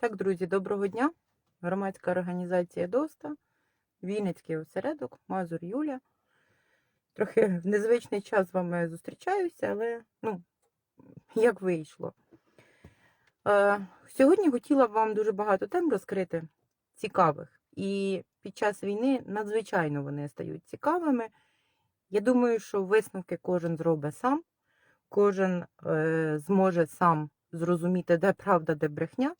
Так, друзі, доброго дня. Громадська організація ДОСТА, Вінницький осередок, Мазур Юля. Трохи в незвичний час з вами зустрічаюся, але ну, як вийшло. Е, сьогодні хотіла б вам дуже багато тем розкрити, цікавих. І під час війни надзвичайно вони стають цікавими. Я думаю, що висновки кожен зробить сам, кожен е, зможе сам зрозуміти, де правда, де брехня,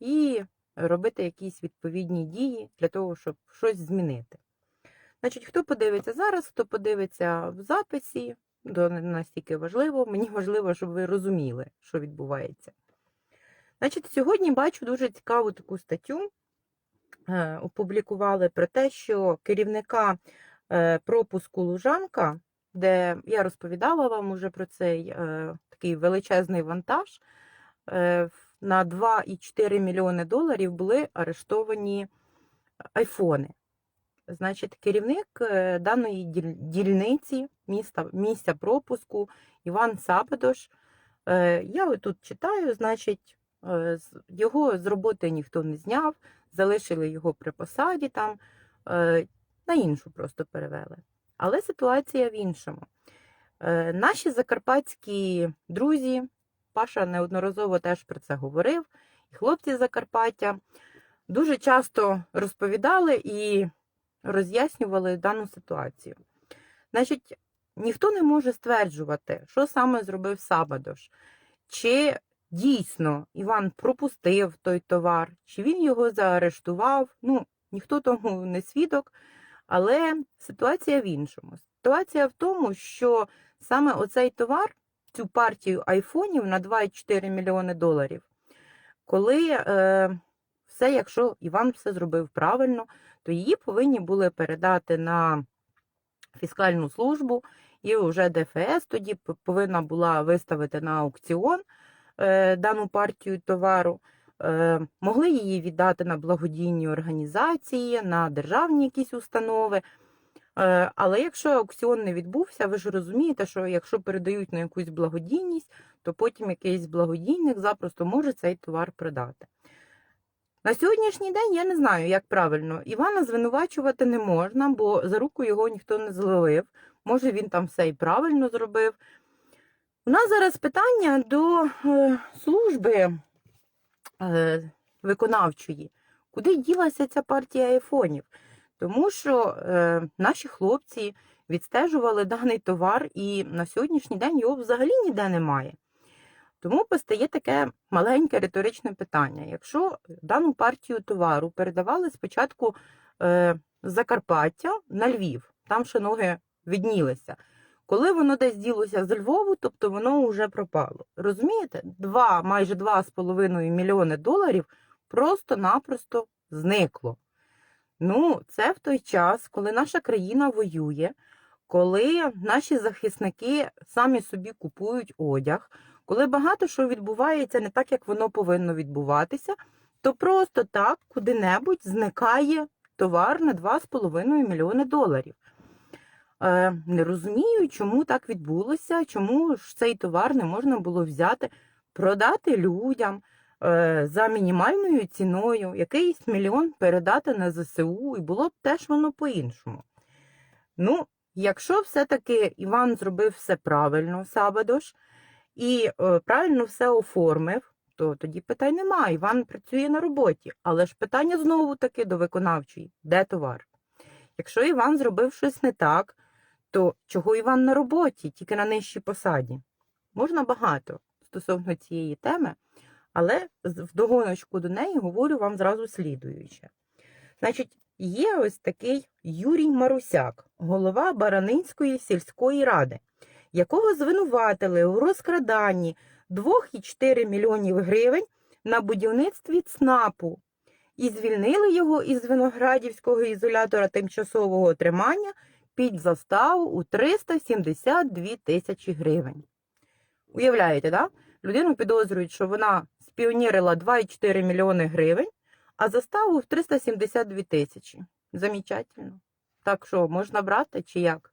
і робити якісь відповідні дії для того, щоб щось змінити. Значить, хто подивиться зараз, хто подивиться в записі, то не настільки важливо. Мені важливо, щоб ви розуміли, що відбувається. Значить, сьогодні бачу дуже цікаву таку статтю. Е, Опублікували про те, що керівника е, пропуску Лужанка, де я розповідала вам уже про цей е, такий величезний вантаж, е, на 2,4 мільйони доларів були арештовані айфони. Значить, керівник е, даної дільниці міста, місця пропуску Іван Сабедош. е, Я отут читаю, значить, е, його з роботи ніхто не зняв, залишили його при посаді там, е, на іншу просто перевели. Але ситуація в іншому. Е, Наші закарпатські друзі, Паша неодноразово теж про це говорив, і хлопці з Закарпаття дуже часто розповідали і роз'яснювали дану ситуацію. Значить, ніхто не може стверджувати, що саме зробив Сабадош, чи дійсно Іван пропустив той товар, чи він його заарештував. Ну, ніхто тому не свідок, але ситуація в іншому. Ситуація в тому, що саме оцей товар, цю партію айфонів на 2,4 мільйони доларів, коли е, все, якщо Іван все зробив правильно, то її повинні були передати на фіскальну службу, і вже ДФС тоді повинна була виставити на аукціон е, дану партію товару. Е, могли її віддати на благодійні організації, на державні якісь установи. Е, але якщо аукціон не відбувся, ви ж розумієте, що якщо передають на якусь благодійність, то потім якийсь благодійник запросто може цей товар продати. На сьогоднішній день я не знаю, як правильно. Івана звинувачувати не можна, бо за руку його ніхто не зловив. Може, він там все і правильно зробив. У нас зараз питання до е, служби е, виконавчої. Куди ділася ця партія айфонів? Тому що е, наші хлопці відстежували даний товар, і на сьогоднішній день його взагалі ніде немає. Тому постає таке маленьке риторичне питання. Якщо дану партію товару передавали спочатку е, Закарпаття на Львів, там ще ноги віднілися. Коли воно десь ділося з Львову, тобто воно вже пропало. Розумієте? Два, майже 2,5 мільйони доларів просто-напросто зникло. Ну, це в той час, коли наша країна воює, коли наші захисники самі собі купують одяг, коли багато що відбувається не так, як воно повинно відбуватися, то просто так куди-небудь зникає товар на 2,5 мільйони доларів. Е, не розумію, чому так відбулося, чому ж цей товар не можна було взяти, продати людям за мінімальною ціною, якийсь мільйон передати на ЗСУ, і було б теж воно по-іншому. Ну, якщо все-таки Іван зробив все правильно, Сабадош, і е, правильно все оформив, то тоді питань немає. Іван працює на роботі. Але ж питання знову таки до виконавчої: де товар? Якщо Іван зробив щось не так, то чого Іван на роботі, тільки на нижчій посаді? Можна багато стосовно цієї теми, але з- вдогоночку до неї говорю вам зразу слідуюче. Значить, є ось такий Юрій Марусяк, голова Баранинської сільської ради, якого звинуватили у розкраданні 2,4 мільйонів гривень на будівництві ЦНАПу і звільнили його із Виноградівського ізолятора тимчасового тримання під заставу у 372 тисячі гривень. Уявляєте, да? Людину підозрюють, що вона спіонірила 2,4 мільйони гривень, а заставу в 372 тисячі. Замечательно. Так що, можна брати чи як?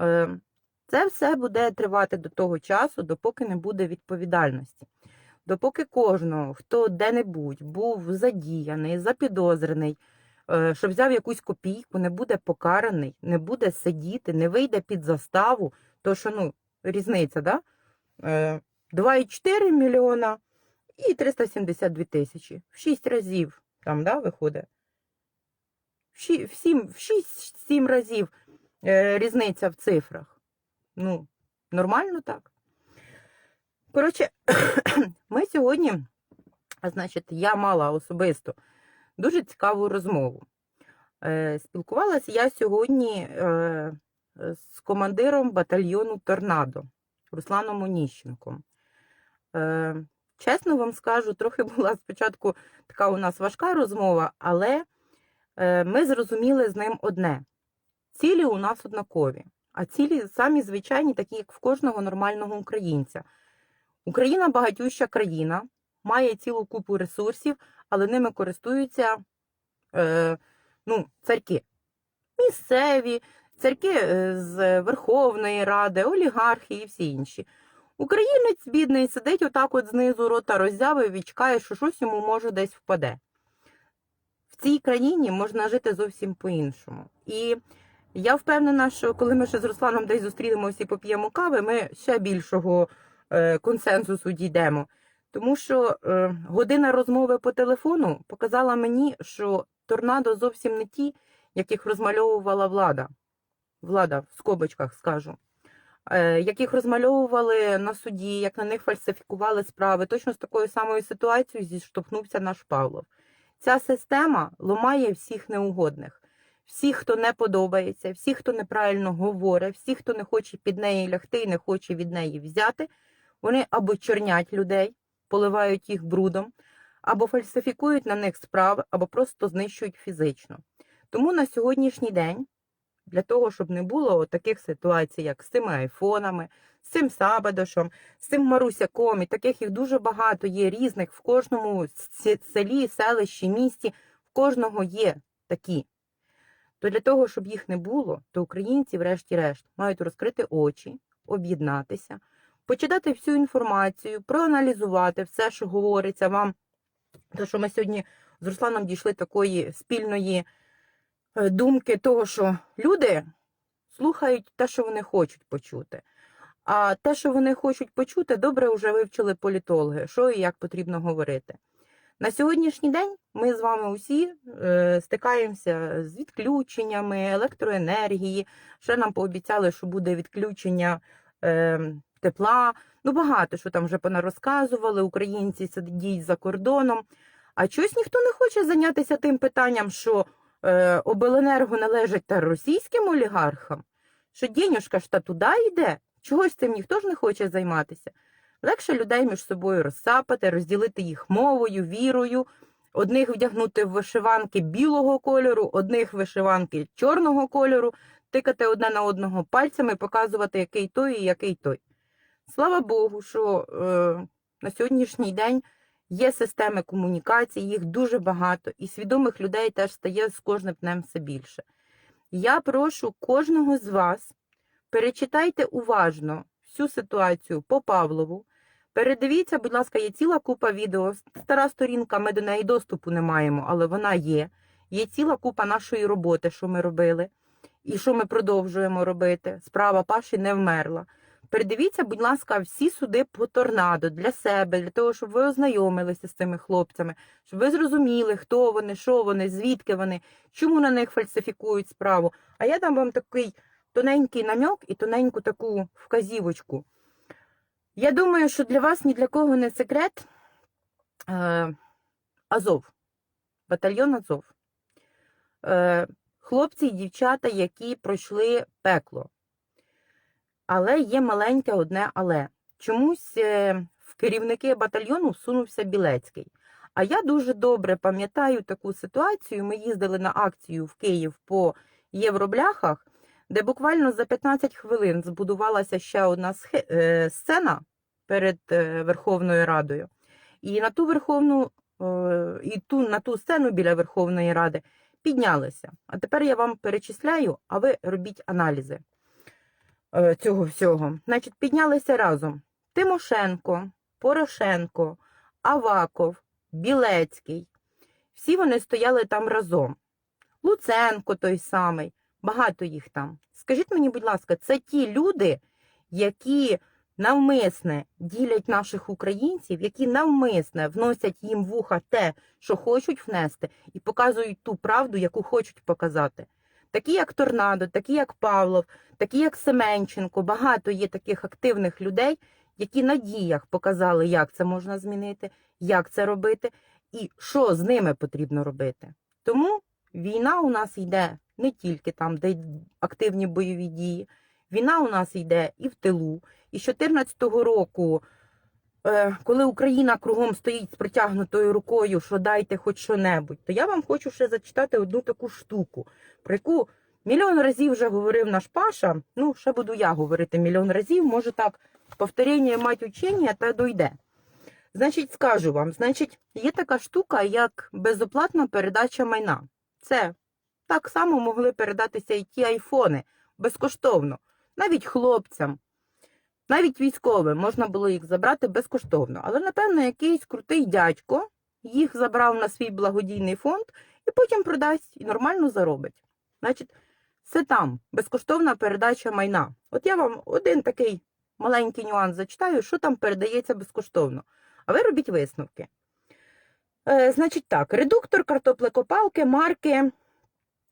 Е, Це все буде тривати до того часу, допоки не буде відповідальності. допоки кожного, хто де-небудь був задіяний, запідозрений, е, що взяв якусь копійку, не буде покараний, не буде сидіти, не вийде під заставу, то що ну, різниця, да? Е, 2,4 мільйона і 372 тисячі. В 6 разів там, да, виходить. В 6-7 разів е, різниця в цифрах. Ну, нормально так. Коротше, ми сьогодні, а значить, я мала особисто дуже цікаву розмову. Е, Спілкувалася я сьогодні е, з командиром батальйону Торнадо Русланом Оніщенком. Е, Чесно вам скажу, трохи була спочатку така у нас важка розмова, але е, ми зрозуміли з ним одне: цілі у нас однакові, а цілі самі звичайні, такі, як в кожного нормального українця. Україна багатюща країна, має цілу купу ресурсів, але ними користуються е, ну, царки. Місцеві, царки е, з Верховної Ради, олігархи і всі інші. Українець, бідний, сидить отак от знизу рота роззявив і що щось йому може десь впаде. В цій країні можна жити зовсім по-іншому. І я впевнена, що коли ми ще з Русланом десь зустрінемося і поп'ємо кави, ми ще більшого е, консенсусу дійдемо. Тому що е, година розмови по телефону показала мені, що торнадо зовсім не ті, яких розмальовувала влада. Влада в скобочках скажу. Е, яких розмальовували на суді, як на них фальсифікували справи. Точно з такою самою ситуацією зіштовхнувся наш Павлов. Ця система ломає всіх неугодних, всіх, хто не подобається, всіх, хто неправильно говорить, всіх, хто не хоче під неї лягти і не хоче від неї взяти. Вони або чорнять людей, поливають їх брудом, або фальсифікують на них справи, або просто знищують фізично. Тому на сьогоднішній день для того, щоб не було таких ситуацій, як з цими айфонами, з цим Сабадошем, з цим Марусяком, і таких їх дуже багато є різних в кожному селі, селищі, місті, в кожного є такі. То для того, щоб їх не було, то українці, врешті-решт, мають розкрити очі, об'єднатися, почитати всю інформацію, проаналізувати все, що говориться вам. То, що ми сьогодні з Русланом дійшли такої спільної. Е, думки того, що люди слухають те, що вони хочуть почути. А те, що вони хочуть почути, добре вже вивчили політологи, що і як потрібно говорити. На сьогоднішній день ми з вами усі е, стикаємося з відключеннями електроенергії. Ще нам пообіцяли, що буде відключення е, тепла. Ну, багато що там вже понарозказували, українці сидять за кордоном. А чогось ніхто не хоче зайнятися тим питанням, що обленерго належить та російським олігархам, що денюжка ж та туди йде, чогось цим ніхто ж не хоче займатися. Легше людей між собою розсапати, розділити їх мовою, вірою, одних вдягнути в вишиванки білого кольору, одних вишиванки чорного кольору, тикати одне на одного пальцями, показувати, який той і який той. Слава Богу, що е, на сьогоднішній день. Є системи комунікації, їх дуже багато, і свідомих людей теж стає з кожним днем все більше. Я прошу кожного з вас, перечитайте уважно всю ситуацію по Павлову. Передивіться, будь ласка, є ціла купа відео. Стара сторінка, ми до неї доступу не маємо, але вона є. Є ціла купа нашої роботи, що ми робили, і що ми продовжуємо робити. Справа Паші не вмерла. Передивіться, будь ласка, всі суди по торнадо для себе, для того, щоб ви ознайомилися з цими хлопцями, щоб ви зрозуміли, хто вони, що вони, звідки вони, чому на них фальсифікують справу. А я дам вам такий тоненький намьок і тоненьку таку вказівочку. Я думаю, що для вас ні для кого не секрет е, Азов, батальйон Азов. Е, Хлопці і дівчата, які пройшли пекло. Але є маленьке одне але. Чомусь е, в керівники батальйону всунувся Білецький. А я дуже добре пам'ятаю таку ситуацію. Ми їздили на акцію в Київ по євробляхах, де буквально за 15 хвилин збудувалася ще одна е, сцена перед е, Верховною Радою. І на ту Верховну, і ту, на ту сцену біля Верховної Ради піднялися. А тепер я вам перечисляю, а ви робіть аналізи. Е, цього всього. Значить, піднялися разом Тимошенко, Порошенко, Аваков, Білецький. Всі вони стояли там разом. Луценко той самий, багато їх там. Скажіть мені, будь ласка, це ті люди, які навмисне ділять наших українців, які навмисне вносять їм в уха те, що хочуть внести, і показують ту правду, яку хочуть показати. Такі, як Торнадо, такі, як Павлов, такі, як Семенченко, багато є таких активних людей, які на діях показали, як це можна змінити, як це робити і що з ними потрібно робити. Тому війна у нас йде не тільки там, де активні бойові дії, війна у нас йде і в тилу. І з 2014 року, е, коли Україна кругом стоїть з протягнутою рукою, що дайте хоч що-небудь, то я вам хочу ще зачитати одну таку штуку, про яку мільйон разів вже говорив наш Паша. Ну, ще буду я говорити мільйон разів, може так, повторення мать учення та дойде. Значить, скажу вам, значить, є така штука, як безоплатна передача майна. Це так само могли передатися і ті айфони безкоштовно, навіть хлопцям, навіть військовим можна було їх забрати безкоштовно. Але, напевно, якийсь крутий дядько їх забрав на свій благодійний фонд і потім продасть і нормально заробить. Значить, це там безкоштовна передача майна. От я вам один такий маленький нюанс зачитаю, що там передається безкоштовно. А ви робіть висновки. Е, значить так, редуктор картоплекопалки марки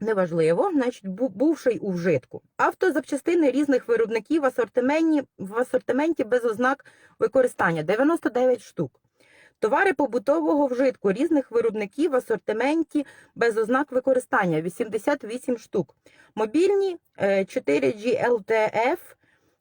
неважливо, значить, бувший у вжитку. Автозапчастини різних виробників в асортименті, в асортименті без ознак використання 99 штук. Товари побутового вжитку різних виробників в асортименті без ознак використання 88 штук. Мобільні е, 4G LTE,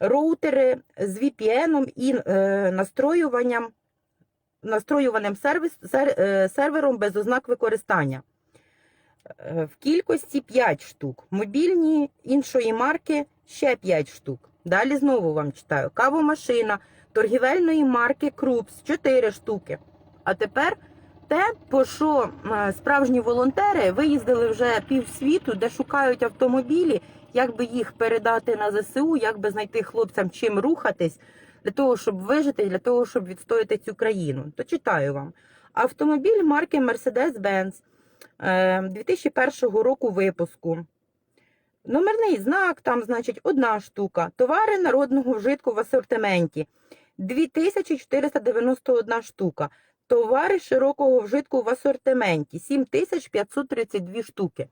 роутери з VPN і е, настроюванням настроюваним сервіс, сер, е, сервером без ознак використання. Е, В кількості 5 штук. Мобільні іншої марки ще 5 штук. Далі знову вам читаю. Кавомашина торгівельної марки Крупс 4 штуки. А тепер те, по що е, справжні волонтери виїздили вже півсвіту, де шукають автомобілі, як би їх передати на ЗСУ, як би знайти хлопцям чим рухатись для того, щоб вижити, для того, щоб відстояти цю країну. То читаю вам. Автомобіль марки Mercedes-Benz е, 2001 року випуску. Номерний знак, там, значить, одна штука. Товари народного вжитку в асортименті 2491 штука. Товари широкого вжитку в асортименті 7532 штуки.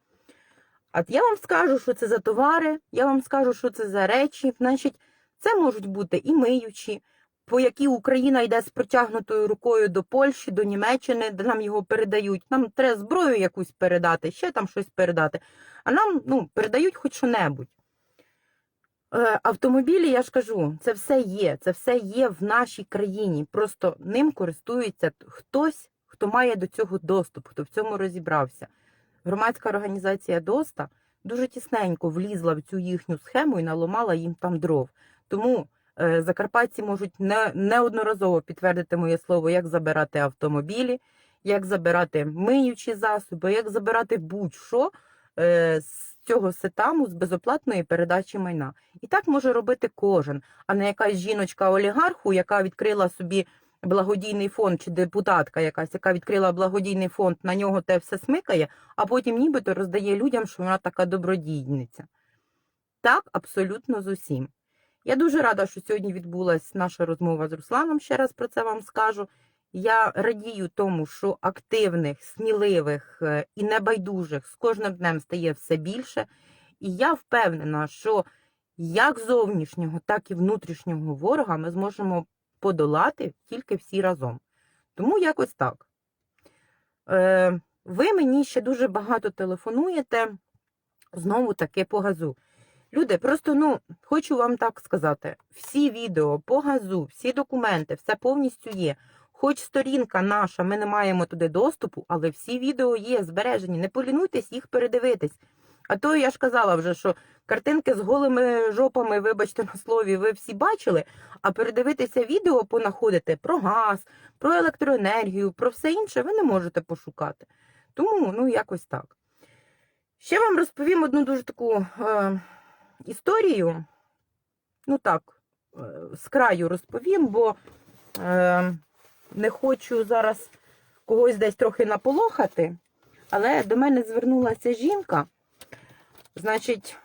А я вам скажу, що це за товари, я вам скажу, що це за речі. Значить, це можуть бути і миючі, по які Україна йде з протягнутою рукою до Польщі, до Німеччини, де нам його передають. Нам треба зброю якусь передати, ще там щось передати. А нам ну, передають хоч що-небудь. Е, Автомобілі, я ж кажу, це все є. Це все є в нашій країні. Просто ним користується хтось, хто має до цього доступ, хто в цьому розібрався. Громадська організація ДОСТА дуже тісненько влізла в цю їхню схему і наламала їм там дров. Тому е, закарпатці можуть не, неодноразово підтвердити моє слово, як забирати автомобілі, як забирати миючі засоби, як забирати будь-що е, з цього сетаму з безоплатної передачі майна. І так може робити кожен, а не якась жіночка олігарху, яка відкрила собі благодійний фонд, чи депутатка якась, яка відкрила благодійний фонд, на нього те все смикає, а потім нібито роздає людям, що вона така добродійниця. Так, абсолютно з усім. Я дуже рада, що сьогодні відбулася наша розмова з Русланом. Ще раз про це вам скажу. Я радію тому, що активних, сміливих е, і небайдужих з кожним днем стає все більше. І я впевнена, що як зовнішнього, так і внутрішнього ворога ми зможемо подолати тільки всі разом. Тому якось так. Е, ви мені ще дуже багато телефонуєте знову таки по газу. Люди, просто ну хочу вам так сказати: всі відео по газу, всі документи, все повністю є. Хоч сторінка наша, ми не маємо туди доступу, але всі відео є збережені. Не полінуйтесь їх передивитись. А то я ж казала вже, що картинки з голими жопами, вибачте на слові, ви всі бачили. А передивитися відео понаходити про газ, про електроенергію, про все інше ви не можете пошукати. Тому, ну, якось так. Ще вам розповім одну дуже таку е, історію. Ну так, е, з краю розповім, бо е, не хочу зараз когось десь трохи наполохати, але до мене звернулася жінка. Значить,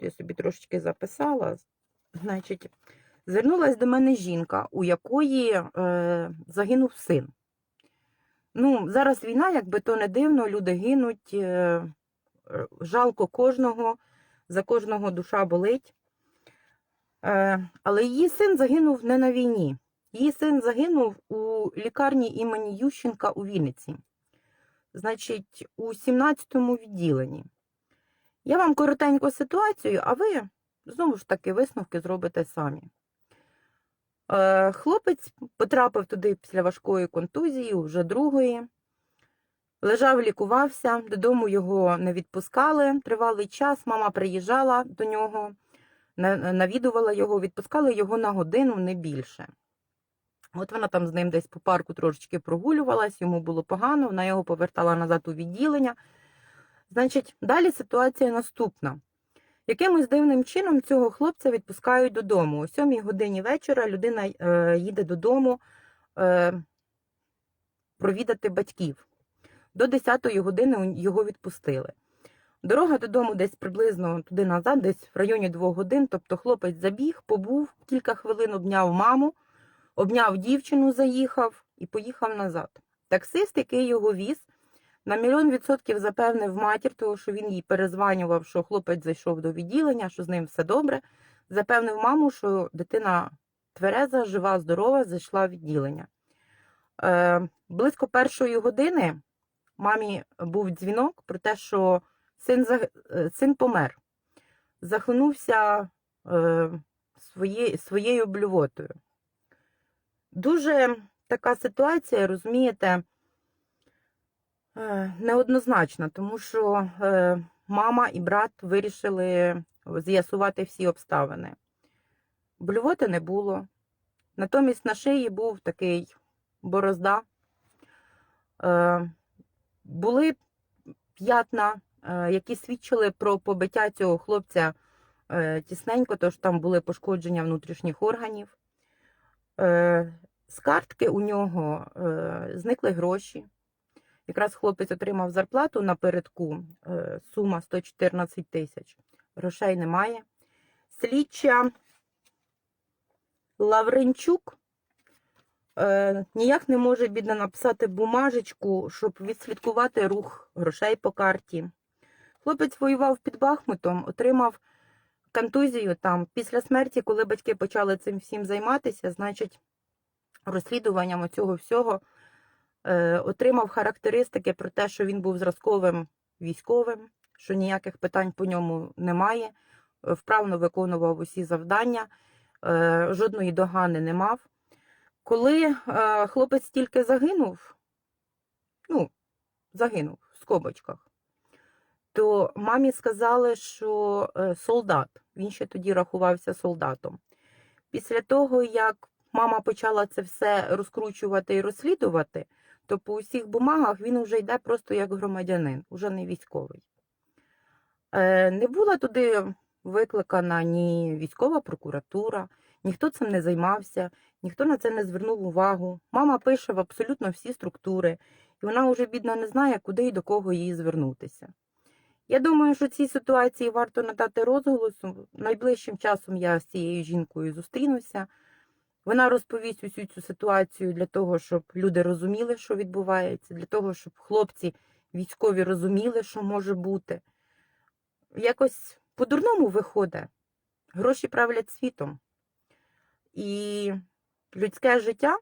я собі трошечки записала. Значить, звернулася до мене жінка, у якої е, загинув син. Ну, зараз війна, якби то не дивно, люди гинуть. Е, жалко кожного, за кожного душа болить. Е, але її син загинув не на війні. Її син загинув у лікарні імені Ющенка у Вінниці. Значить, у 17-му відділенні. Я вам коротенько ситуацію, а ви знову ж таки висновки зробите самі. Е, Хлопець потрапив туди після важкої контузії, вже другої. Лежав, лікувався, додому його не відпускали тривалий час. Мама приїжджала до нього, навідувала його, відпускали його на годину, не більше. От вона там з ним десь по парку трошечки прогулювалась, йому було погано, вона його повертала назад у відділення. Значить, далі ситуація наступна. Якимось дивним чином цього хлопця відпускають додому. О 7 годині вечора людина е, їде додому е, провідати батьків. До 10 години його відпустили. Дорога додому десь приблизно туди назад, десь в районі 2 годин. Тобто хлопець забіг, побув, кілька хвилин обняв маму, обняв дівчину, заїхав і поїхав назад. Таксист, який його віз, на мільйон відсотків запевнив матір, того, що він їй перезванював, що хлопець зайшов до відділення, що з ним все добре. Запевнив маму, що дитина твереза, жива, здорова, зайшла в відділення. Е, близько першої години мамі був дзвінок про те, що син, е, син помер. Захлинувся е, своє, своєю блювотою. Дуже така ситуація, розумієте, Е, Неоднозначно, тому що е, мама і брат вирішили з'ясувати всі обставини. Блювоти не було. Натомість на шиї був такий борозда. Е, Були п'ятна, які свідчили про побиття цього хлопця тісненько, тож там були пошкодження внутрішніх органів. З картки у нього е, зникли гроші. Якраз хлопець отримав зарплату напередку, е, сума 114 тисяч. Грошей немає. Слідча Лавренчук е, ніяк не може бідно написати бумажечку, щоб відслідкувати рух грошей по карті. Хлопець воював під Бахмутом, отримав контузію там. Після смерті, коли батьки почали цим всім займатися, значить, розслідуванням цього всього е, отримав характеристики про те, що він був зразковим військовим, що ніяких питань по ньому немає, е, вправно виконував усі завдання, е, жодної догани не мав. Коли е, хлопець тільки загинув, ну, загинув в скобочках, то мамі сказали, що е, солдат, він ще тоді рахувався солдатом. Після того, як мама почала це все розкручувати і розслідувати, то по усіх бумагах він вже йде просто як громадянин, уже не військовий. Е, Не була туди викликана ні військова прокуратура, ніхто цим не займався, ніхто на це не звернув увагу. Мама пише в абсолютно всі структури, і вона вже бідна не знає, куди і до кого їй звернутися. Я думаю, що цій ситуації варто надати розголосу. Найближчим часом я з цією жінкою зустрінуся. Вона розповість усю цю ситуацію для того, щоб люди розуміли, що відбувається, для того, щоб хлопці військові розуміли, що може бути. Якось по-дурному виходить. Гроші правлять світом. І людське життя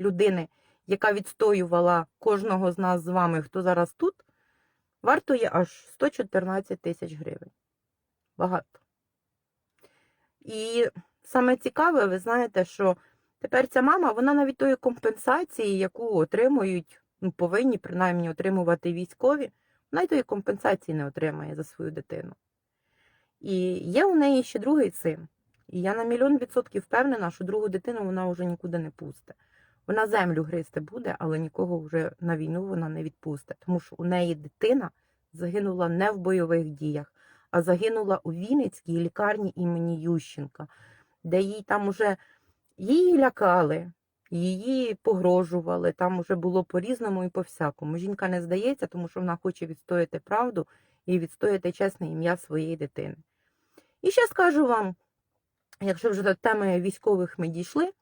людини, яка відстоювала кожного з нас з вами, хто зараз тут, вартує аж 114 тисяч гривень. Багато. І саме цікаве, ви знаєте, що тепер ця мама, вона навіть тої компенсації, яку отримують, ну, повинні принаймні отримувати військові, вона й тої компенсації не отримає за свою дитину. І є у неї ще другий син. І я на мільйон відсотків впевнена, що другу дитину вона вже нікуди не пустить. Вона землю гризти буде, але нікого вже на війну вона не відпустить, тому що у неї дитина загинула не в бойових діях, а загинула у Вінницькій лікарні імені Ющенка, де їй там уже її лякали, її погрожували, там уже було по-різному і по-всякому. Жінка не здається, тому що вона хоче відстояти правду і відстояти чесне ім'я своєї дитини. І ще скажу вам, якщо вже до теми військових ми дійшли,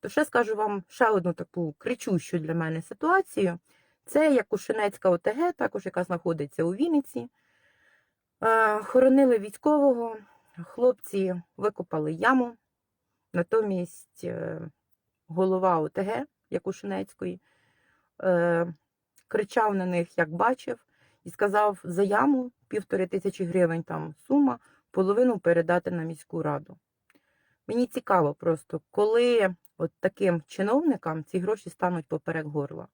то ще скажу вам ще одну таку кричущу для мене ситуацію. Це Якушинецька ОТГ, також яка знаходиться у Вінниці. Е, Хоронили військового, хлопці викопали яму, натомість е, голова ОТГ Якушинецької е, кричав на них, як бачив, і сказав за яму півтори тисячі гривень там сума, половину передати на міську раду. Мені цікаво просто, коли от таким чиновникам ці гроші стануть поперек горла.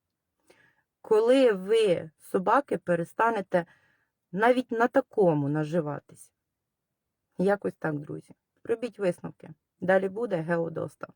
Коли ви, собаки, перестанете навіть на такому наживатись. Якось так, друзі. Робіть висновки. Далі буде Геодоста.